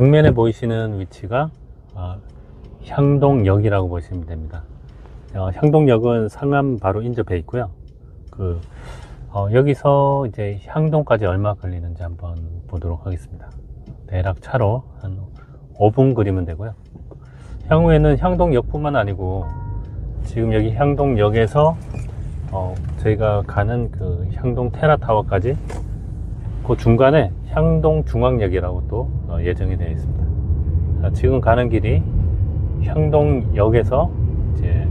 정면에 보이시는 위치가 어, 향동역이라고 보시면 됩니다. 어, 향동역은 상암 바로 인접해 있고요. 그 어, 여기서 이제 향동까지 얼마 걸리는지 한번 보도록 하겠습니다. 대략 차로 한 5분 거리면 되고요. 향후에는 향동역뿐만 아니고 지금 여기 향동역에서 어, 저희가 가는 그 향동 테라타워까지 그 중간에 향동 중앙역이라고 또 어, 예정이 되어 있습니다. 아, 지금 가는 길이 향동역에서 이제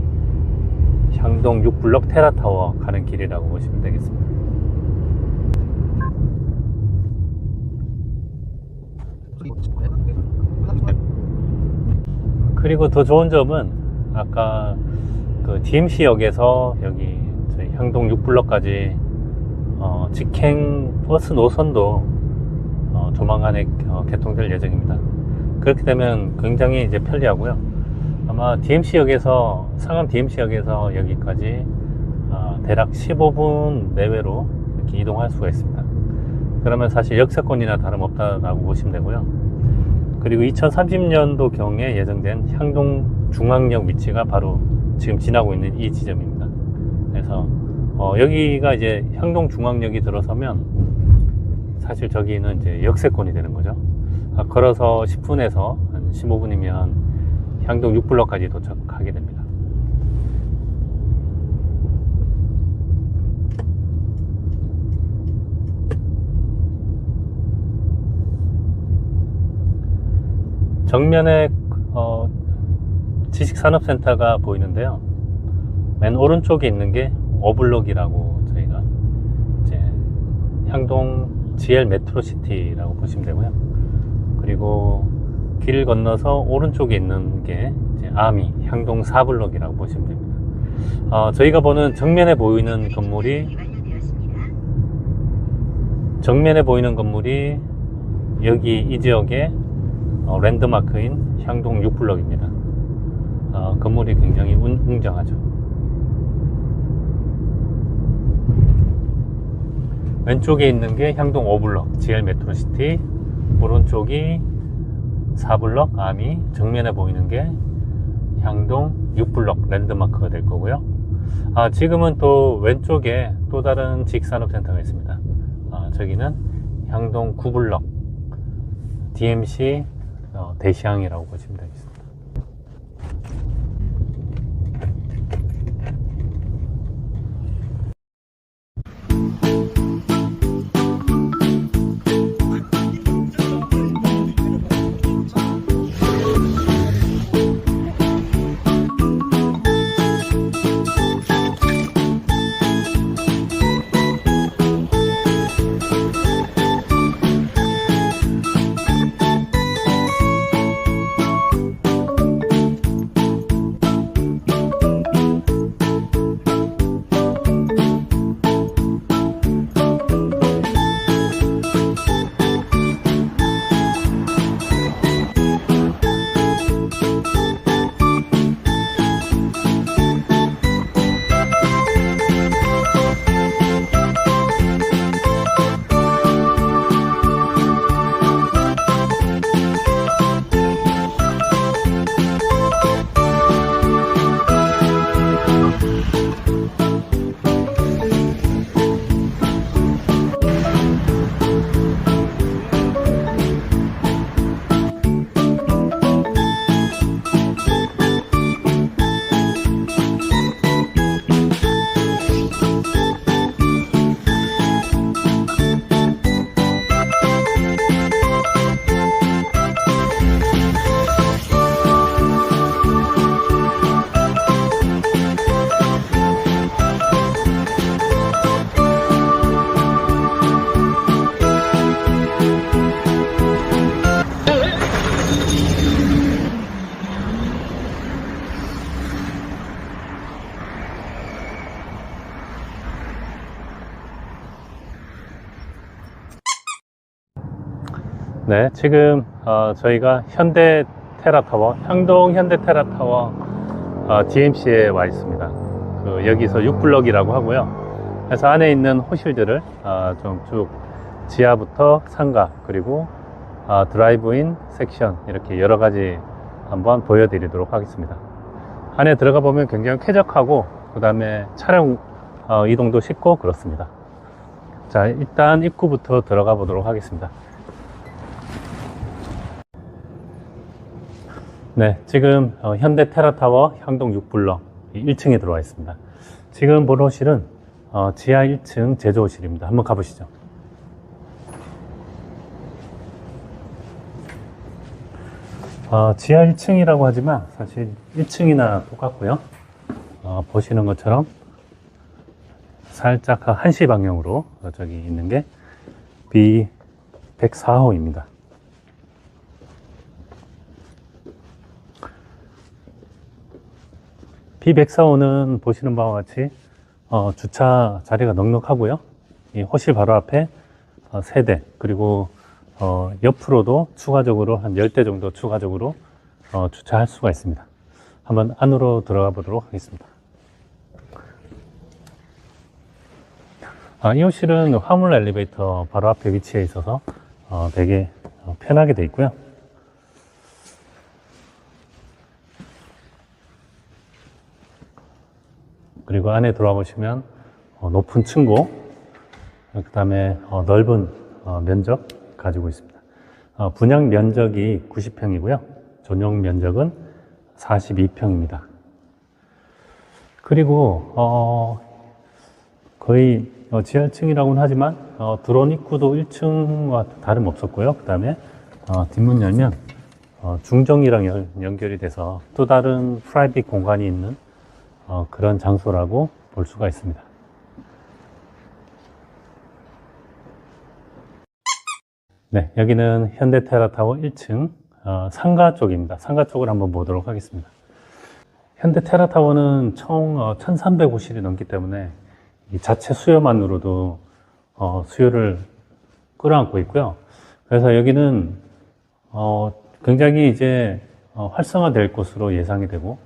향동 6블럭 테라타워 가는 길이라고 보시면 되겠습니다. 그리고 더 좋은 점은 아까 그 DMC역에서 여기 저희 향동 6블럭까지 어, 직행 버스 노선도 어, 조만간에 어, 개통될 예정입니다. 그렇게 되면 굉장히 이제 편리하고요. 아마 DMC역에서 상암 DMC역에서 여기까지 어, 대략 15분 내외로 이렇게 이동할 수가 있습니다. 그러면 사실 역세권이나 다름없다라고 보시면 되고요. 그리고 2030년도 경에 예정된 향동 중앙역 위치가 바로 지금 지나고 있는 이 지점입니다. 그래서 어, 여기가 이제 향동 중앙역이 들어서면 사실 저기는 이제 역세권이 되는 거죠. 아, 걸어서 10분에서 한 15분이면 향동 6블럭까지 도착하게 됩니다. 정면에 어, 지식산업센터가 보이는데요. 맨 오른쪽에 있는 게 오블록이라고 저희가 이제 향동 GL 메트로시티라고 보시면 되고요. 그리고 길 건너서 오른쪽에 있는 게 아미 향동 4블록이라고 보시면 됩니다. 어, 저희가 보는 정면에 보이는 건물이 정면에 보이는 건물이 여기 이 지역의 어, 랜드마크인 향동 6블럭입니다. 어, 건물이 굉장히 운- 웅장하죠. 왼쪽에 있는 게 향동 5블럭 GL 메트로시티. 오른쪽이 4블럭 아미 정면에 보이는 게 향동 6블럭 랜드마크가 될 거고요. 아, 지금은 또 왼쪽에 또 다른 직산업센터가 있습니다. 아, 저기는 향동 9블럭 DMC 어, 대시항이라고 보시면 되겠습니다 네, 지금 어, 저희가 현대 테라타워, 향동 현대 테라타워 어, DMC에 와 있습니다. 그 여기서 6블럭이라고 하고요. 그래서 안에 있는 호실들을 어, 좀쭉 지하부터 상가 그리고 아, 드라이브인 섹션 이렇게 여러 가지 한번 보여드리도록 하겠습니다. 안에 들어가 보면 굉장히 쾌적하고 그 다음에 차량 어, 이동도 쉽고 그렇습니다. 자 일단 입구부터 들어가 보도록 하겠습니다. 네, 지금 어, 현대 테라타워 향동 6블럭 1층에 들어와 있습니다. 지금 본 호실은 어, 지하 1층 제조호실입니다. 한번 가보시죠. 어, 지하 1층이라고 하지만 사실 1층이나 똑같고요. 어, 보시는 것처럼 살짝 한시 방향으로 저기 있는 게 B104호입니다. B104호는 보시는 바와 같이 어, 주차 자리가 넉넉하고요. 이 호실 바로 앞에 어, 세대 그리고 어, 옆으로도 추가적으로 한 10대 정도 추가적으로 어, 주차할 수가 있습니다. 한번 안으로 들어가 보도록 하겠습니다. 아, 이 호실은 화물 엘리베이터 바로 앞에 위치해 있어서 어, 되게 어, 편하게 되어 있고요. 그리고 안에 들어와 보시면 어, 높은 층고, 그 다음에 넓은 어, 면적 가지고 있습니다. 어, 분양 면적이 90평이고요. 전용 면적은 42평입니다. 그리고 어, 거의 어, 지하층이라고는 하지만 어, 드론 입구도 1층과 다름없었고요. 그 다음에 어, 뒷문 열면 어, 중정이랑 연, 연결이 돼서 또 다른 프라이빗 공간이 있는 어, 그런 장소라고 볼 수가 있습니다. 네, 여기는 현대테라타워 1층 어, 상가 쪽입니다. 상가 쪽을 한번 보도록 하겠습니다. 현대테라타워는 총 어, 1300호실이 넘기 때문에 이 자체 수요만으로도 어, 수요를 끌어안고 있고요. 그래서 여기는 어, 굉장히 이제 어, 활성화될 곳으로 예상이 되고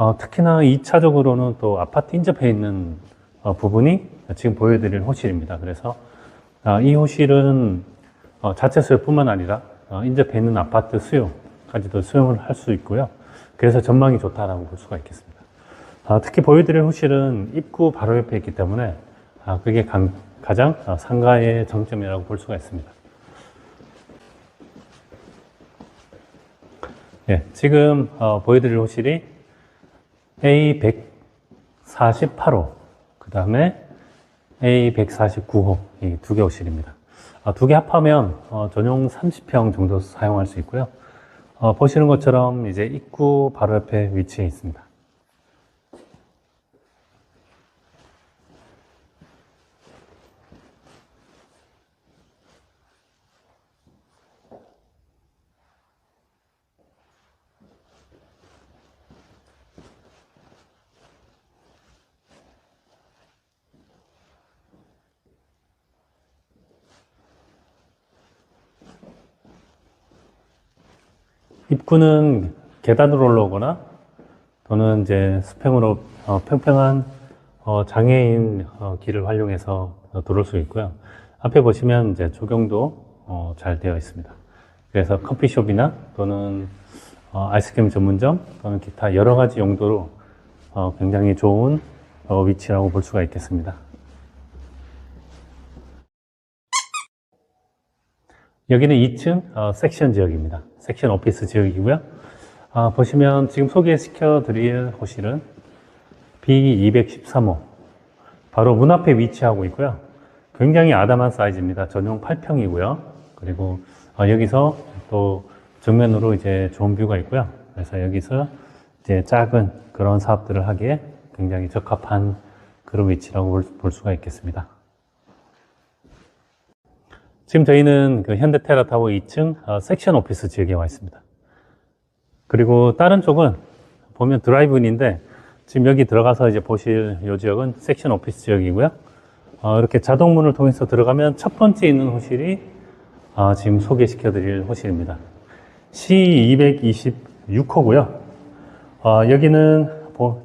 어, 특히나 2차적으로는 또 아파트 인접해 있는 어, 부분이 지금 보여드릴 호실입니다. 그래서 아, 이 호실은 어, 자체 수요뿐만 아니라 어, 인접해 있는 아파트 수요까지도 수용을 할 수 있고요. 그래서 전망이 좋다라고 볼 수가 있겠습니다. 아, 특히 보여드릴 호실은 입구 바로 옆에 있기 때문에 아, 그게 강- 가장 어, 상가의 장점이라고 볼 수가 있습니다. 예, 지금 어, 보여드릴 호실이 A148호, 그 다음에 A149호 이 두개 호실입니다. 아, 두 개 합하면 어, 전용 30평 정도 사용할 수 있고요. 어, 보시는 것처럼 이제 입구 바로 옆에 위치해 있습니다. 입구는 계단으로 올라오거나 또는 이제 수평으로 어, 평평한 어, 장애인 어, 길을 활용해서 어, 들어올 수 있고요. 앞에 보시면 이제 조경도 어, 잘 되어 있습니다. 그래서 커피숍이나 또는 어, 아이스크림 전문점 또는 기타 여러 가지 용도로 어, 굉장히 좋은 어, 위치라고 볼 수가 있겠습니다. 여기는 2층 어, 섹션 지역입니다. 섹션 오피스 지역이고요. 아, 보시면 지금 소개시켜 드릴 호실은 B213호 바로 문 앞에 위치하고 있고요. 굉장히 아담한 사이즈입니다. 전용 8평이고요. 그리고 어, 여기서 또 정면으로 이제 좋은 뷰가 있고요. 그래서 여기서 이제 작은 그런 사업들을 하기에 굉장히 적합한 그런 위치라고 볼, 볼 수가 있겠습니다. 지금 저희는 그 현대테라타워 2층 어, 섹션 오피스 지역에 와 있습니다. 그리고 다른 쪽은 보면 드라이브인인데 지금 여기 들어가서 이제 보실 이 지역은 섹션 오피스 지역이고요. 어, 이렇게 자동문을 통해서 들어가면 첫 번째 있는 호실이 어, 지금 소개시켜 드릴 호실입니다. C226호고요. 어, 여기는 보-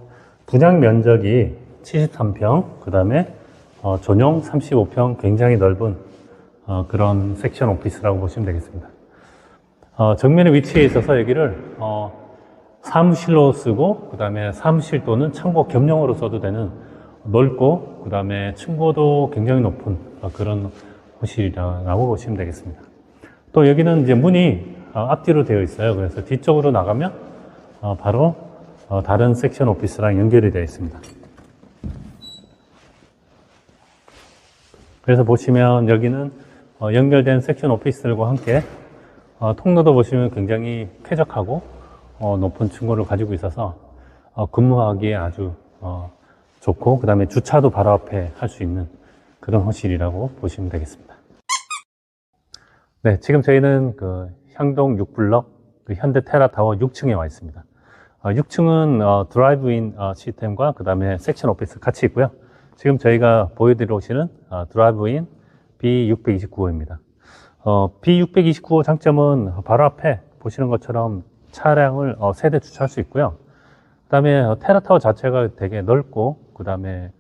분양 면적이 73평, 그 다음에 어, 전용 35평 굉장히 넓은 어, 그런 섹션 오피스라고 보시면 되겠습니다. 어, 정면에 위치해 있어서 여기를 어, 사무실로 쓰고 그 다음에 사무실 또는 창고 겸용으로 써도 되는 넓고 그 다음에 층고도 굉장히 높은 어, 그런 호실이라고 보시면 되겠습니다. 또 여기는 이제 문이 어, 앞뒤로 되어 있어요. 그래서 뒤쪽으로 나가면 어, 바로 어, 다른 섹션 오피스랑 연결이 되어 있습니다. 그래서 보시면 여기는 어, 연결된 섹션 오피스들과 함께 어, 통로도 보시면 굉장히 쾌적하고 어, 높은 층고를 가지고 있어서 어, 근무하기에 아주 어, 좋고 그 다음에 주차도 바로 앞에 할 수 있는 그런 호실이라고 보시면 되겠습니다. 네, 지금 저희는 그 향동 6블럭 그 현대 테라타워 6층에 와 있습니다. 어, 6층은 드라이브인 어, 시스템과 그 다음에 섹션 오피스 같이 있고요. 지금 저희가 호실은 어, 드라이브인 B629호입니다. 어, B629호 장점은 바로 앞에 보시는 것처럼 차량을 어, 세대 주차할 수 있고요. 그 다음에 테라타워 자체가 되게 넓고, 그 다음에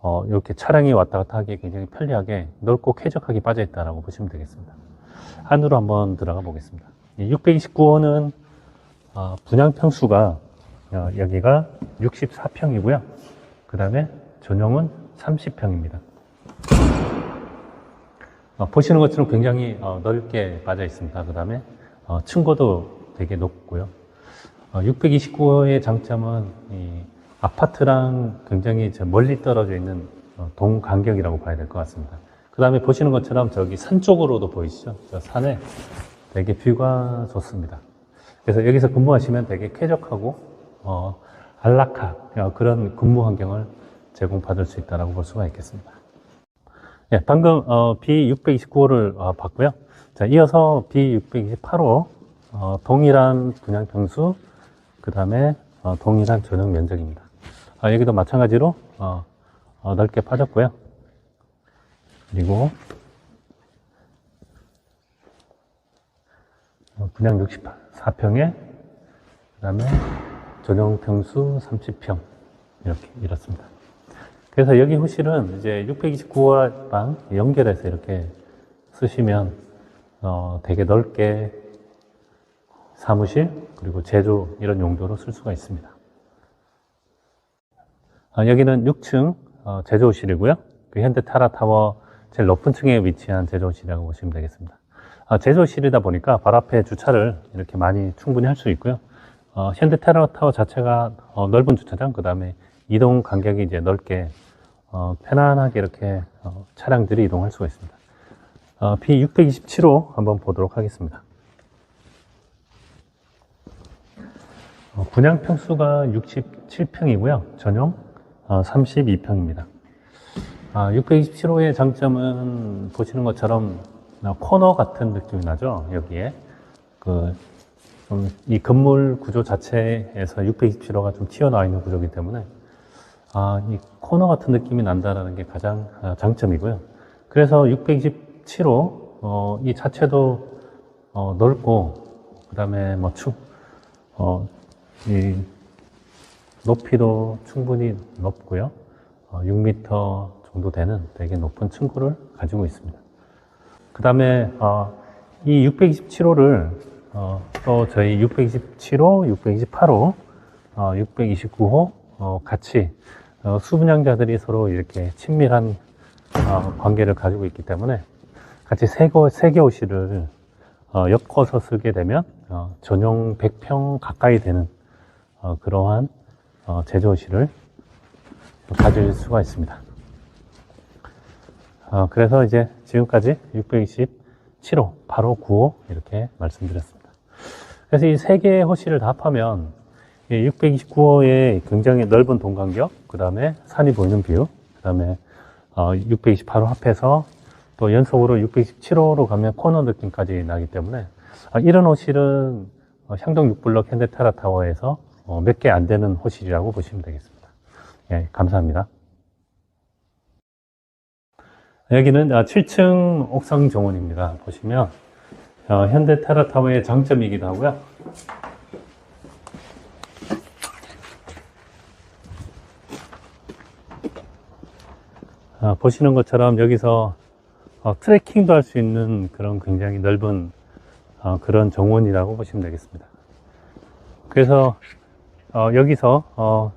어, 이렇게 차량이 왔다 갔다 하기 굉장히 편리하게 넓고 쾌적하게 빠져 있다라고 보시면 되겠습니다. 안으로 한번 들어가 보겠습니다. 629호는 어, 분양 평수가 어, 여기가 64평이고요. 그 다음에 전용은 30평입니다. 어, 보시는 것처럼 굉장히 어, 넓게 빠져 있습니다. 그 다음에 어, 층고도 되게 높고요. 629호의 장점은 이 아파트랑 굉장히 저 멀리 떨어져 있는 어, 동간격이라고 봐야 될 것 같습니다. 그 다음에 보시는 것처럼 저기 산 쪽으로도 보이시죠? 저 산에 되게 뷰가 좋습니다. 그래서 여기서 근무하시면 되게 쾌적하고 어, 안락한 어, 그런 근무 환경을 제공받을 수 있다고 볼 수가 있겠습니다. 예, 방금 어, B629호를 어, 봤고요. 자, 이어서 B628호 어, 동일한 분양 평수, 그 다음에 어, 동일한 전용 면적입니다. 아, 여기도 마찬가지로 어, 어, 넓게 빠졌고요. 그리고 어, 분양 64평에 그 다음에 전용 평수 30평 이렇게 이렇습니다. 그래서 여기 호실은 이제 629호랑 연결해서 이렇게 쓰시면 어, 되게 넓게 사무실 그리고 제조 이런 용도로 쓸 수가 있습니다. 아, 여기는 6층 어, 제조실이고요. 그 현대 타라타워 제일 높은 층에 위치한 제조실이라고 보시면 되겠습니다. 아, 제조실이다 보니까 바로 앞에 주차를 이렇게 많이 충분히 할 수 있고요. 어, 현대 타라타워 자체가 어, 넓은 주차장, 그 다음에 이동 간격이 이제 넓게 어, 편안하게 이렇게 어, 차량들이 이동할 수가 있습니다. 어, B627호 한번 보도록 하겠습니다. 어, 분양 평수가 67평이고요. 전용 어, 32평입니다. 아, 627호의 장점은 보시는 것처럼 어, 코너 같은 느낌이 나죠. 여기에 그좀이 건물 구조 자체에서 627호가 좀 튀어나와 있는 구조이기 때문에 아, 이 코너 같은 느낌이 난다는 게 가장 아, 장점이고요. 그래서 627호 어, 이 자체도 어, 넓고 그 다음에 뭐 축, 어, 이 높이도 충분히 높고요. 어, 6m 정도 되는 되게 높은 층고를 가지고 있습니다. 그 다음에 어, 이 627호를 어, 또 저희 627호, 628호, 어, 629호 어, 같이 어, 수분양자들이 서로 이렇게 친밀한 어, 관계를 가지고 있기 때문에 같이 세개 세개 호실을 어, 엮어서 쓰게 되면 어, 전용 100평 가까이 되는 어, 그러한 어, 제조실을 가질 수가 있습니다. 어, 그래서 이제 지금까지 627호, 바로 9호 이렇게 말씀드렸습니다. 그래서 이 세 개의 호실을 다 합하면 629호의 굉장히 넓은 동간격, 그 다음에 산이 보이는 뷰, 그 다음에 628호 합해서 또 연속으로 627호로 가면 코너 느낌까지 나기 때문에 아, 이런 호실은 어, 향동 6블럭 현대타라타워에서 어, 몇개 안 되는 호실이라고 보시면 되겠습니다. 예, 감사합니다. 여기는 7층 옥상 정원입니다. 보시면 어, 현대타라타워의 장점이기도 하고요. 아, 보시는 것처럼 여기서 어, 트레킹도 할 수 있는 그런 굉장히 넓은 어, 그런 정원이라고 보시면 되겠습니다. 그래서 어, 여기서 어,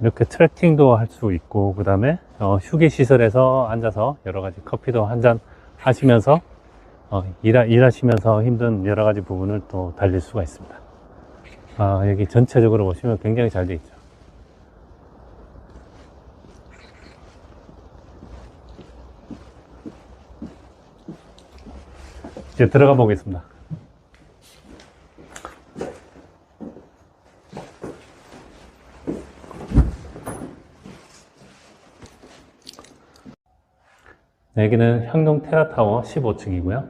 이렇게 트레킹도 할 수 있고 그 다음에 휴게 시설에서 앉아서 여러 가지 커피도 한 잔 하시면서 어, 일하, 일하시면서 힘든 여러 가지 부분을 또 달릴 수가 있습니다. 아, 여기 전체적으로 보시면 굉장히 잘 되어 있죠. 이제 들어가 보겠습니다. 네, 여기는 향동 테라타워 15층이고요.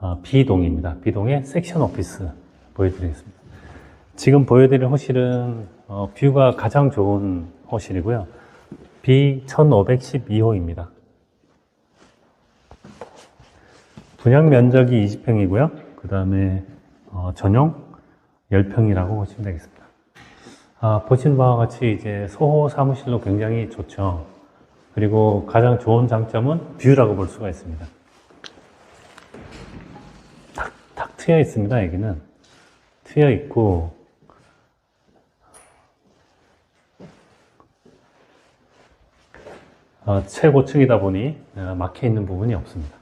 어, B동입니다. B동의 섹션 오피스 보여드리겠습니다. 지금 보여드릴 호실은 어, 뷰가 가장 좋은 호실이고요. B1512호입니다. 분양 면적이 20평이고요. 그 다음에 어, 전용 10평이라고 보시면 되겠습니다. 아, 보신 바와 같이 이제 소호 사무실로 굉장히 좋죠. 그리고 가장 좋은 장점은 뷰라고 볼 수가 있습니다. 탁, 탁 트여 있습니다, 여기는. 트여 있고, 어, 최고층이다 보니 어, 막혀 있는 부분이 없습니다.